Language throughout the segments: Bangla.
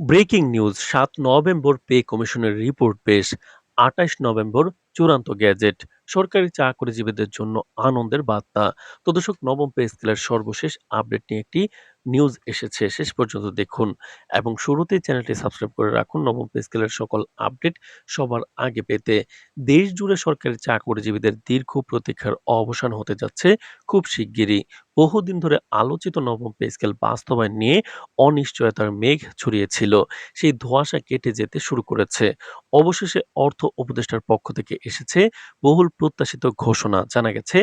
ব্রেকিং নিউজ সাত নভেম্বর পে কমিশনের রিপোর্ট পেশ আটাইশ নভেম্বর চূড়ান্ত গ্যাজেট। সরকারি চাকরিজীবীদের জন্য আনন্দের বার্তা। তো দর্শক, নবম পে স্কেলের সর্বশেষ আপডেট নিয়ে একটি নিউজ এসেছে। শেষ পর্যন্ত দেখুন এবং শুরুতেই চ্যানেলটি সাবস্ক্রাইব করে রাখুন নবম পে স্কেলের সকল আপডেট সবার আগে পেতে। দেশ জুড়ে সরকারি চাকরিজীবীদের দীর্ঘ প্রতীক্ষার অবসান হতে যাচ্ছে খুব শিগগিরই। বহুদিন ধরে আলোচিত নবম পে স্কেল বাস্তবায়ন নিয়ে অনিশ্চয়তার মেঘ ছড়িয়েছিল। সেই ধোঁয়াশা কেটে যেতে শুরু করেছে। অবশেষে অর্থ উপদেষ্টার পক্ষ থেকে এসেছে বহুল প্রত্যাশিত ঘোষণা জানা গেছে,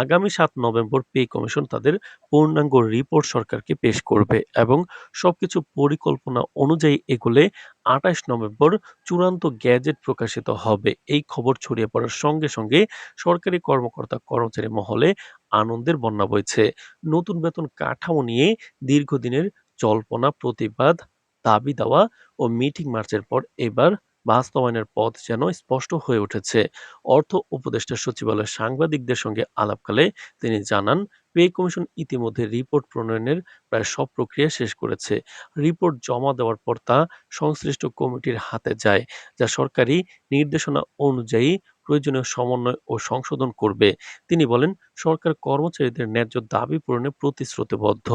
আগামী সাত নভেম্বর পে কমিশন তাদের পূর্ণাঙ্গ রিপোর্ট সরকারকে পেশ করবে এবং সবকিছু পরিকল্পনা অনুযায়ী এগুলে আঠাশ নভেম্বর চূড়ান্ত গ্যাজেট প্রকাশিত হবে। এই খবর ছড়িয়ে পড়ার সঙ্গে সঙ্গে সরকারি কর্মকর্তা কর্মচারী মহলে আনন্দের বন্যা বইছে। নতুন বেতন কাঠামো নিয়ে দীর্ঘদিনের জল্পনা, প্রতিবাদ, দাবি দেওয়া ও মিটিং মার্চের পর এবার বাস্তবায়নের পথ যেন স্পষ্ট হয়ে উঠেছে। অর্থ উপদেষ্টা সচিবালয়ের সাংবাদিকদের সঙ্গে আলাপকালে তিনি জানান, পে কমিশন ইতিমধ্যে রিপোর্ট প্রণয়নের প্রায় সব প্রক্রিয়া শেষ করেছে। রিপোর্ট জমা দেওয়ার পর তা সংশ্লিষ্ট কমিটির হাতে যায়, যা সরকারি নির্দেশনা অনুযায়ী প্রয়োজনীয় সমন্বয় ও সংশোধন করবে। তিনি বলেন, সরকার কর্মচারীদের ন্যায্য দাবি পূরণে প্রতিশ্রুতিবদ্ধ।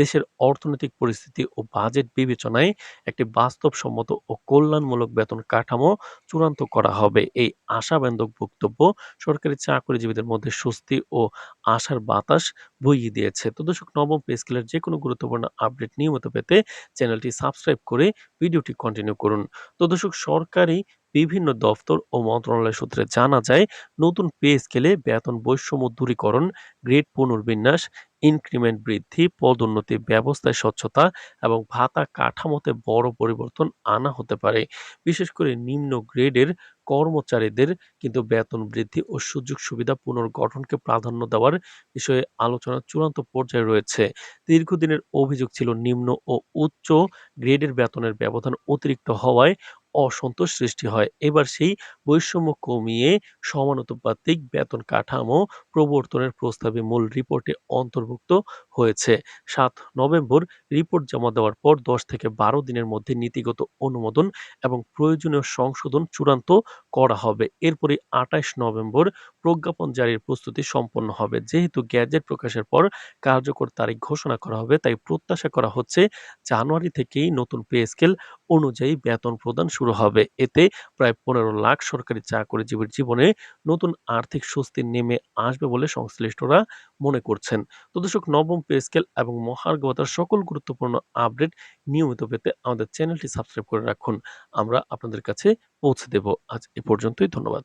দেশের অর্থনৈতিক পরিস্থিতি ও বাজেট বিবেচনায় একটি বাস্তবসম্মত ও কল্যাণমূলক বেতন কাঠামো চূড়ান্ত করা হবে। এই আশাব্যঞ্জক বক্তব্য সরকারি চাকরিজীবীদের মধ্যে স্বস্তি ও আশার বাতাস বইয়ে দিয়েছে। তো দর্শক, নবম পে স্কেলের যে কোনো গুরুত্বপূর্ণ আপডেট নিয়মিত পেতে চ্যানেলটি সাবস্ক্রাইব করে ভিডিওটি কন্টিনিউ করুন। তো দর্শক, সরকারি বিভিন্ন দফতর ও মন্ত্রণালয় সূত্রে জানা যায়, নতুন পে স্কেলে বেতন বৈষম্য দূরীকরণ, গ্রেড পুনর্বিন্যাস, ইনক্রিমেন্ট বৃদ্ধি, পদোন্নতি, ব্যবস্থায় স্বচ্ছতা এবং ভাতা কাঠামোতে বড় পরিবর্তন আনা হতে পারে। বিশেষ করে নিম্ন গ্রেডের কর্মচারীদের কিন্তু বেতন বৃদ্ধি ও সুযোগ সুবিধা পুনর্গঠনকে প্রাধান্য দেওয়ার বিষয়ে আলোচনা চূড়ান্ত পর্যায়ে রয়েছে। দীর্ঘদিনের অভিযোগ ছিল নিম্ন ও উচ্চ গ্রেডের বেতনের ব্যবধান অতিরিক্ত হওয়ায় অসন্তোষ সৃষ্টি হয়। এবার সেই বৈষম্য কমিয়ে সমানুপাতিক বেতন কাঠামো প্রবর্তনের প্রস্তাবে মূল রিপোর্টে অন্তর্ভুক্ত হয়েছে। সাত নভেম্বর রিপোর্ট জমা দেওয়ার পর দশ থেকে বারো দিনের মধ্যে নীতিগত অনুমোদন এবং প্রয়োজনীয় সংশোধন চূড়ান্ত করা হবে। এরপরে আঠাশ নভেম্বর প্রজ্ঞাপন জারির প্রস্তুতি সম্পন্ন হবে। যেহেতু গ্যাজেট প্রকাশের পর কার্যকর তারিখ ঘোষণা করা হবে, তাই প্রত্যাশা করা হচ্ছে জানুয়ারি থেকেই নতুন পে স্কেল অনুযায়ী বেতন প্রদান শুরু হবে। এতে প্রায় পনেরো লাখ সরকারি চাকরিজীবীর জীবনে নতুন আর্থিক স্বস্তি নেমে আসবে বলে সংশ্লিষ্টরা মনে করছেন। তো দর্শক, নবম পে স্কেল এবং মহার্ঘতার সকল গুরুত্বপূর্ণ আপডেট নিয়মিত পেতে আমাদের চ্যানেলটি সাবস্ক্রাইব করে রাখুন। আমরা আপনাদের কাছে পৌঁছে দেব। আজ এ পর্যন্তই, ধন্যবাদ।